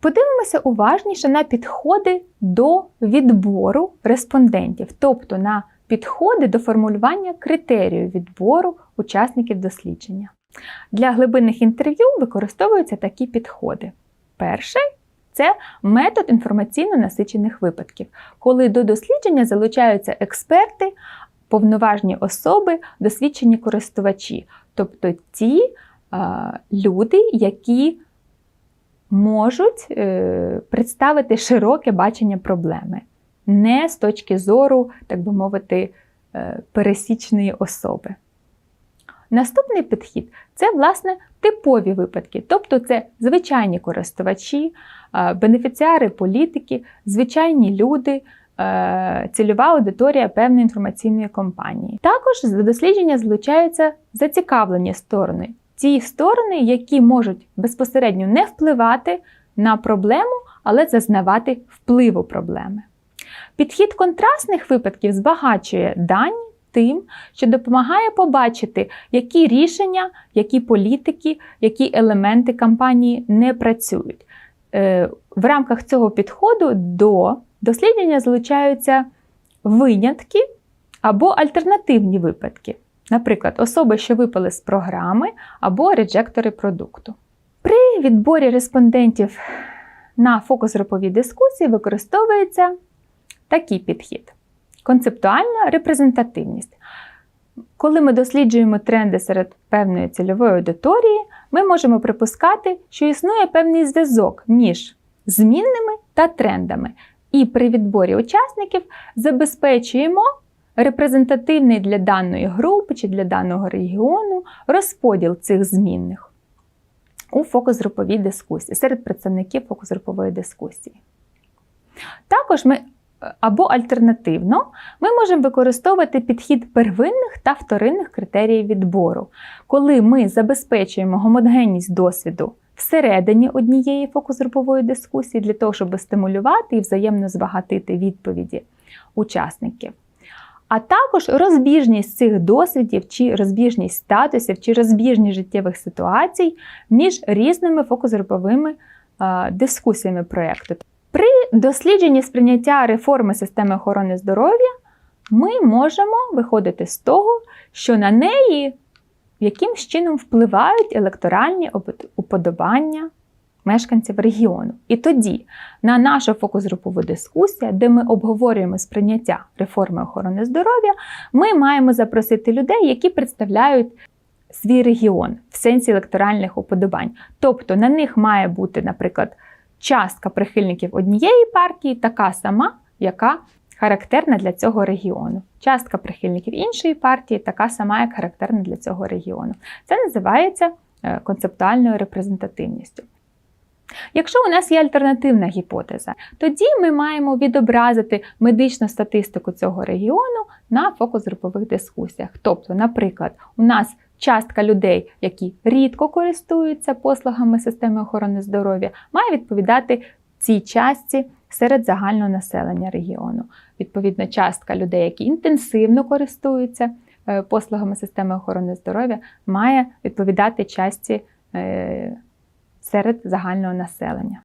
Подивимося уважніше на підходи до відбору респондентів, тобто на підходи до формулювання критерію відбору учасників дослідження. Для глибинних інтерв'ю використовуються такі підходи. Перший це метод інформаційно насичених випадків, коли до дослідження залучаються експерти, повноважні особи, досвідчені користувачі, тобто ті е, люди, які можуть е, представити широке бачення проблеми, не з точки зору, так би мовити, е, пересічної особи. Наступний підхід це, власне, типові випадки, тобто це звичайні користувачі, е, бенефіціари політики, звичайні люди, цільова аудиторія певної інформаційної компанії. Також до дослідження залучаються зацікавлені сторони, ті сторони, які можуть безпосередньо не впливати на проблему, але зазнавати впливу проблеми. Підхід контрастних випадків збагачує дані тим, що допомагає побачити, які рішення, які політики, які елементи кампанії не працюють. Е, В рамках цього підходу до дослідження залучаються винятки або альтернативні випадки, наприклад, особи, що випали з програми або реджектори продукту. При відборі респондентів на фокус-групові дискусії використовується такий підхід концептуальна репрезентативність. Коли ми досліджуємо тренди серед певної цільової аудиторії, ми можемо припускати, що існує певний зв'язок між змінними та трендами. І при відборі учасників забезпечуємо репрезентативний для даної групи чи для даного регіону розподіл цих змінних у фокус-груповій дискусії серед представників фокус-групової дискусії. Також ми або альтернативно, ми можемо використовувати підхід первинних та вторинних критеріїв відбору, коли ми забезпечуємо гомогенність досвіду всередині однієї фокус-групової дискусії для того, щоб стимулювати і взаємно збагатити відповіді учасників. А також розбіжність цих досвідів, чи розбіжність статусів, чи розбіжність життєвих ситуацій між різними фокус-груповими дискусіями проєкту. При дослідженні сприйняття реформи системи охорони здоров'я ми можемо виходити з того, що на неї якимсь чином впливають електоральні уподобання мешканців регіону. І тоді на нашу фокус-групову дискусію, де ми обговорюємо сприйняття реформи охорони здоров'я, ми маємо запросити людей, які представляють свій регіон в сенсі електоральних уподобань. Тобто на них має бути, наприклад, частка прихильників однієї партії така сама, яка характерна для цього регіону. Частка прихильників іншої партії така сама, як характерна для цього регіону. Це називається е, концептуальною репрезентативністю. Якщо у нас є альтернативна гіпотеза, тоді ми маємо відобразити медичну статистику цього регіону на фокус-групових дискусіях. Тобто, наприклад, у нас частка людей, які рідко користуються послугами системи охорони здоров'я, має відповідати цій частці серед загального населення регіону. Відповідно, частка людей, які інтенсивно користуються е, послугами системи охорони здоров'я, має відповідати частці е, серед загального населення.